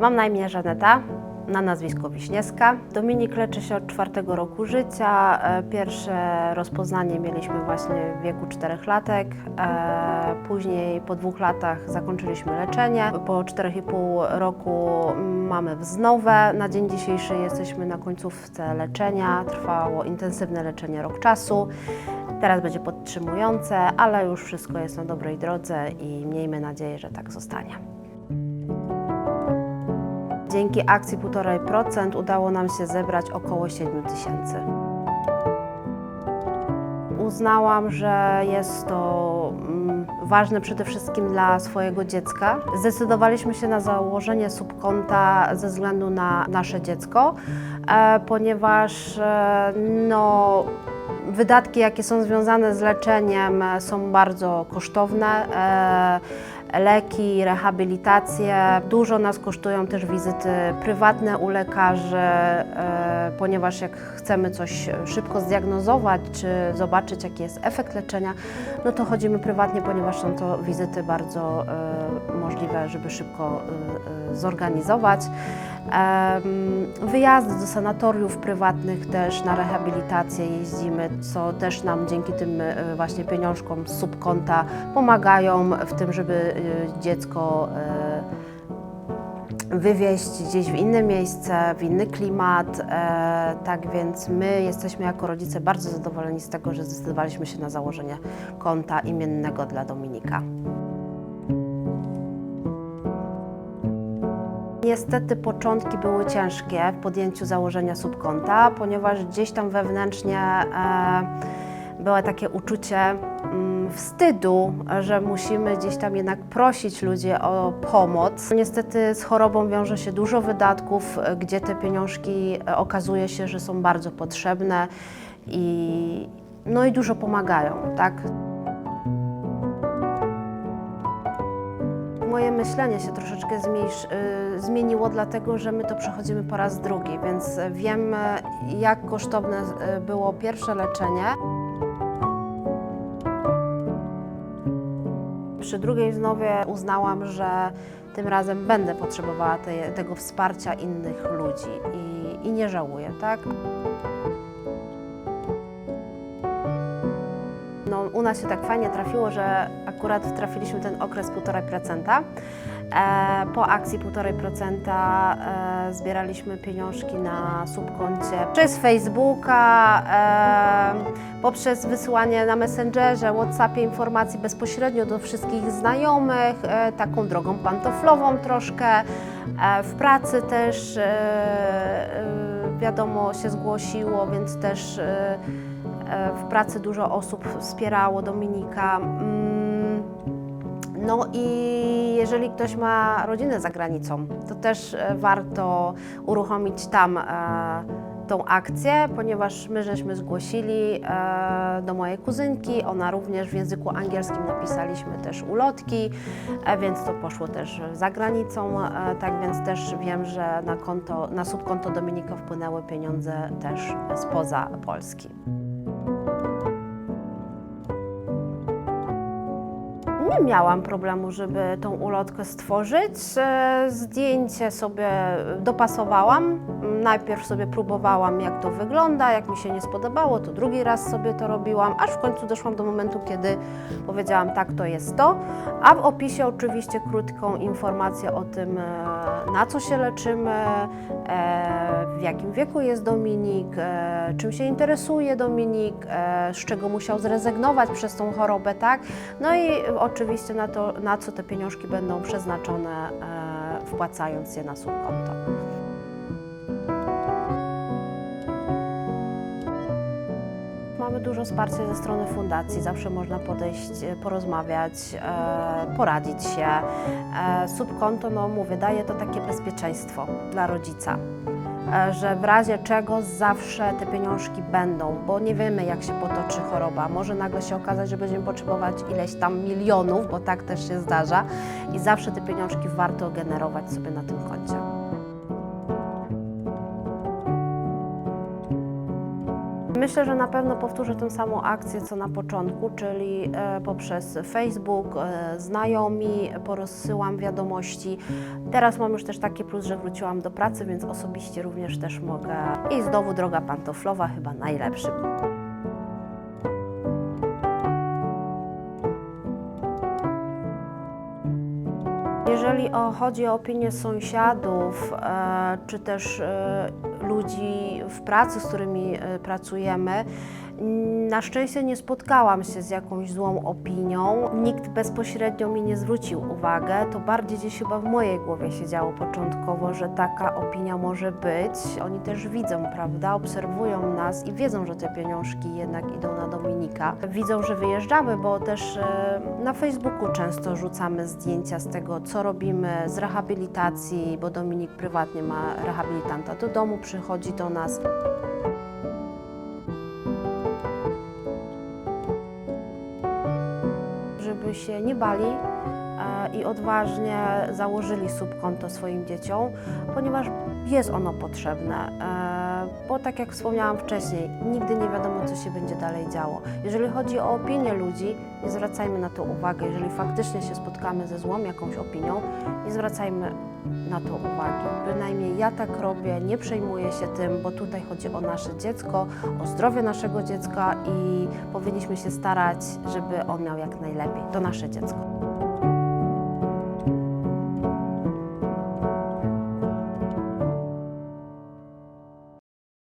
Mam na imię Żaneta, na nazwisko Wiśniewska. Dominik leczy się od czwartego roku życia. E, Pierwsze rozpoznanie mieliśmy właśnie w wieku 4 latek. E, Później po dwóch latach zakończyliśmy leczenie. Po 4,5 roku mamy wznowę. Na dzień dzisiejszy jesteśmy na końcówce leczenia. Trwało intensywne leczenie rok czasu. Teraz będzie podtrzymujące, ale już wszystko jest na dobrej drodze i miejmy nadzieję, że tak zostanie. Dzięki akcji 1,5% udało nam się zebrać około 7 tysięcy. Uznałam, że jest to mm, ważne przede wszystkim dla swojego dziecka. Zdecydowaliśmy się na założenie subkonta ze względu na nasze dziecko, e, ponieważ e, no, wydatki, jakie są związane z leczeniem, e, są bardzo kosztowne. Leki, rehabilitacje. Dużo nas kosztują też wizyty prywatne u lekarzy, e, ponieważ jak chcemy coś szybko zdiagnozować czy zobaczyć, jaki jest efekt leczenia, no to chodzimy prywatnie, ponieważ są to wizyty bardzo e, możliwe, żeby szybko e, zorganizować. Wyjazdy do sanatoriów prywatnych też na rehabilitację jeździmy, co też nam dzięki tym właśnie pieniążkom z subkonta pomagają w tym, żeby dziecko e, wywieźć gdzieś w inne miejsce, w inny klimat. E, tak więc my jesteśmy jako rodzice bardzo zadowoleni z tego, że zdecydowaliśmy się na założenie konta imiennego dla Dominika. Niestety początki były ciężkie w podjęciu założenia subkonta, ponieważ gdzieś tam wewnętrznie e, było takie uczucie mm, wstydu, że musimy gdzieś tam jednak prosić ludzi o pomoc. Niestety z chorobą wiąże się dużo wydatków, gdzie te pieniążki e, okazuje się, że są bardzo potrzebne i, no i dużo pomagają, tak? Moje myślenie się troszeczkę zmniejsz, y, zmieniło, dlatego że my to przechodzimy po raz drugi, więc wiem, jak kosztowne y, było pierwsze leczenie. Przy drugiej znowie uznałam, że tym razem będę potrzebowała tej, tego wsparcia innych ludzi i, i nie żałuję, tak? No, u nas się tak fajnie trafiło, że akurat trafiliśmy ten okres 1,5%. E, po akcji 1,5% e, zbieraliśmy pieniążki na subkoncie przez Facebooka, e, poprzez wysyłanie na Messengerze, Whatsappie informacji bezpośrednio do wszystkich znajomych, e, taką drogą pantoflową troszkę. E, w pracy też e, wiadomo się zgłosiło, więc też W pracy dużo osób wspierało Dominika. Mm, No i jeżeli ktoś ma rodzinę za granicą, to też warto uruchomić tam tą akcję, ponieważ my żeśmy zgłosili e, do mojej kuzynki, ona również w języku angielskim napisaliśmy też ulotki, e, więc to poszło też za granicą, e, tak więc też wiem, że na konto, na subkonto Dominika wpłynęły pieniądze też spoza Polski. Nie miałam problemu, żeby tą ulotkę stworzyć. E, Zdjęcie sobie dopasowałam. Najpierw sobie próbowałam, jak to wygląda. Jak mi się nie spodobało, to drugi raz sobie to robiłam, aż w końcu doszłam do momentu, kiedy powiedziałam, tak, to jest to. A w opisie oczywiście krótką informację o tym, e, na co się leczymy, e, w jakim wieku jest Dominik, e, czym się interesuje Dominik, e, z czego musiał zrezygnować przez tą chorobę, tak? No i oczywiście na to, na co te pieniążki będą przeznaczone, e, wpłacając je na subkonto. Mamy dużo wsparcia ze strony fundacji, zawsze można podejść, porozmawiać, e, poradzić się. E, subkonto, no mówię, daje to takie bezpieczeństwo dla rodzica, że w razie czego zawsze te pieniążki będą, bo nie wiemy jak się potoczy choroba. Może nagle się okazać, że będziemy potrzebować ileś tam milionów, bo tak też się zdarza i zawsze te pieniążki warto generować sobie na tym koncie. Myślę, że na pewno powtórzę tę samą akcję co na początku, czyli e, poprzez Facebook, e, znajomi, porozsyłam wiadomości. Teraz mam już też taki plus, że wróciłam do pracy, więc osobiście również też mogę. I znowu droga pantoflowa chyba najlepszy. Jeżeli chodzi o opinię sąsiadów, e, czy też ludzi w pracy, z którymi e, pracujemy, na szczęście nie spotkałam się z jakąś złą opinią. Nikt bezpośrednio mi nie zwrócił uwagę. To bardziej gdzieś chyba w mojej głowie się działo początkowo, że taka opinia może być. Oni też widzą, prawda, obserwują nas i wiedzą, że te pieniążki jednak idą na Dominika. Widzą, że wyjeżdżamy, bo też e, na Facebooku często rzucamy zdjęcia z tego, co robimy z rehabilitacji, bo Dominik prywatnie ma rehabilitanta do domu, przychodzi do nas. Się nie bali e, i odważnie założyli subkonto swoim dzieciom, ponieważ jest ono potrzebne. Bo tak jak wspomniałam wcześniej, nigdy nie wiadomo, co się będzie dalej działo. Jeżeli chodzi o opinię ludzi, nie zwracajmy na to uwagę. Jeżeli faktycznie się spotkamy ze złą jakąś opinią, nie zwracajmy na to uwagi. Bynajmniej ja tak robię, nie przejmuję się tym, bo tutaj chodzi o nasze dziecko, o zdrowie naszego dziecka i powinniśmy się starać, żeby on miał jak najlepiej. To nasze dziecko.